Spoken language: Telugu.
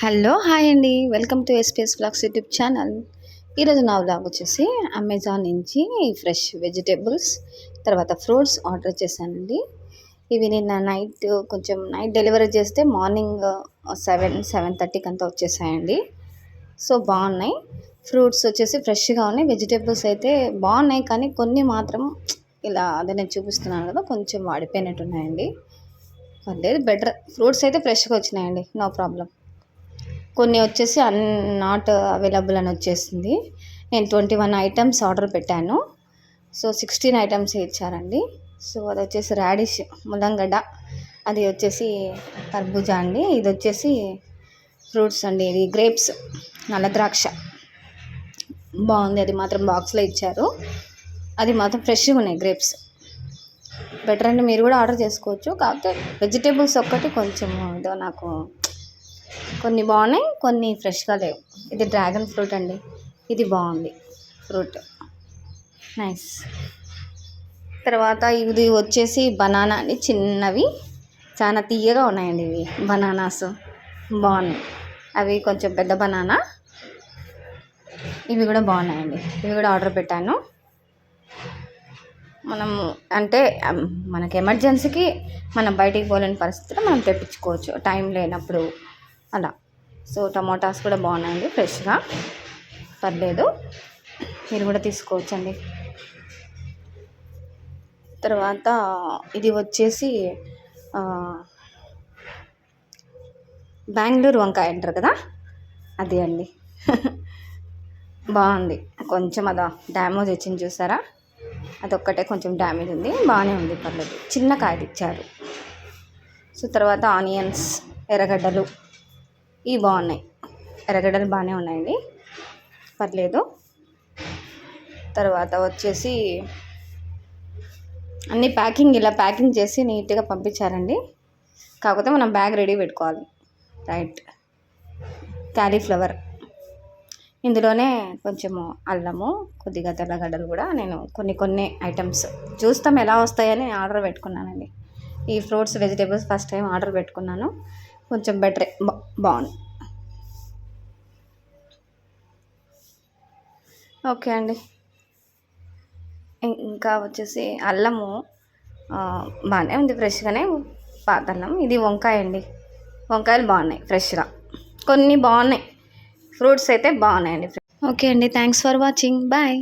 హలో హాయ్ అండి. Welcome to SPS blogs YouTube channel. ఈరోజు నా బ్లాగ్ వచ్చేసి అమెజాన్ నుంచి ఫ్రెష్ వెజిటేబుల్స్ తర్వాత ఫ్రూట్స్ ఆర్డర్ చేశానండి. ఇవి నిన్న నైట్ కొంచెం నైట్ డెలివరీ చేస్తే మార్నింగ్ సెవెన్ సెవెన్ థర్టీకి అంతా వచ్చేసాయండి. సో బాగున్నాయి. ఫ్రూట్స్ వచ్చేసి ఫ్రెష్గా ఉన్నాయి. వెజిటేబుల్స్ అయితే బాగున్నాయి కానీ కొన్ని మాత్రం ఇలా అదే నేను చూపిస్తున్నాను కదా కొంచెం వాడిపోయినట్టున్నాయండి. లేదు పర్లేదు బెటర్. ఫ్రూట్స్ అయితే ఫ్రెష్గా వచ్చినాయండి. No problem. కొన్ని వచ్చేసి అన్ నాట్ అవైలబుల్ అని వచ్చేసింది. నేను ట్వంటీ వన్ ఐటమ్స్ ఆర్డర్ పెట్టాను సో సిక్స్టీన్ ఐటమ్స్ ఇచ్చారండి. సో అది వచ్చేసి రాడిష్ ముల్లంగడ్డ అది వచ్చేసి కర్బూజా అండి. ఇది వచ్చేసి ఫ్రూట్స్ అండి. ఇది గ్రేప్స్ నల్ల ద్రాక్ష. బాగుంది. అది మాత్రం బాక్స్లో ఇచ్చారు. అది మాత్రం ఫ్రెష్గా ఉన్నాయి గ్రేప్స్ బెటర్ అండి మీరు కూడా ఆర్డర్ చేసుకోవచ్చు. కాకపోతే వెజిటేబుల్స్ ఒక్కటి కొంచెం ఏదో నాకు కొన్ని బాగున్నాయి కొన్ని ఫ్రెష్గా లేవు. ఇది డ్రాగన్ ఫ్రూట్ అండి. ఇది బాగుంది ఫ్రూట్. నైస్. తర్వాత ఇది వచ్చేసి బనానా అండి. చిన్నవి. చాలా తీయగా ఉన్నాయండి ఇవి బనానాస్. బాగున్నాయి. అవి కొంచెం పెద్ద బనానా. ఇవి కూడా బాగున్నాయండి. ఇవి కూడా ఆర్డర్ పెట్టాను. మనం అంటే మనకి ఎమర్జెన్సీకి మనం బయటికి పోలేని పరిస్థితిలో మనం తెప్పించుకోవచ్చు. టైం లేనప్పుడు. అలా. సో టమాటాస్ కూడా బాగున్నాయండి ఫ్రెష్గా. పర్లేదు. మీరు కూడా తీసుకోవచ్చండి. తర్వాత ఇది వచ్చేసి బెంగళూరు వంకాయ అంటారు కదా? అది అండి. బాగుంది. కొంచెం అదా డ్యామేజ్ వచ్చింది చూసారా? అదొక్కటే కొంచెం డ్యామేజ్ ఉంది. బాగానే ఉంది పర్లేదు. చిన్న కాయ ఇచ్చారు సో తర్వాత ఆనియన్స్ ఎర్రగడ్డలు ఇవి బాగున్నాయి. ఎర్రగడ్డలు బాగానే ఉన్నాయండి. పర్లేదు. తర్వాత వచ్చేసి అన్ని ప్యాకింగ్ ఇలా ప్యాకింగ్ చేసి నీట్గా పంపించారండి. కాకపోతే మనం బ్యాగ్ రెడీ పెట్టుకోవాలి. రైట్. క్యాలీఫ్లవర్. ఇందులోనే కొంచెము అల్లము కొద్దిగా తెల్లగడ్డలు కూడా నేను కొన్ని కొన్ని ఐటమ్స్ చూస్తాం ఎలా వస్తాయని ఆర్డర్ పెట్టుకున్నానండి. ఈ fruits vegetables first time order పెట్టుకున్నాను. కొంచెం బెటరే బాగుంది. ఓకే అండి. ఇంకా వచ్చేసి అల్లము బాగానే ఉంది ఫ్రెష్గానే పాత అల్లం. ఇది వంకాయ అండి. వంకాయలు బాగున్నాయి ఫ్రెష్గా. కొన్ని బాగున్నాయి. ఫ్రూట్స్ అయితే బాగున్నాయండి. ఓకే అండి. Thanks for watching. బాయ్.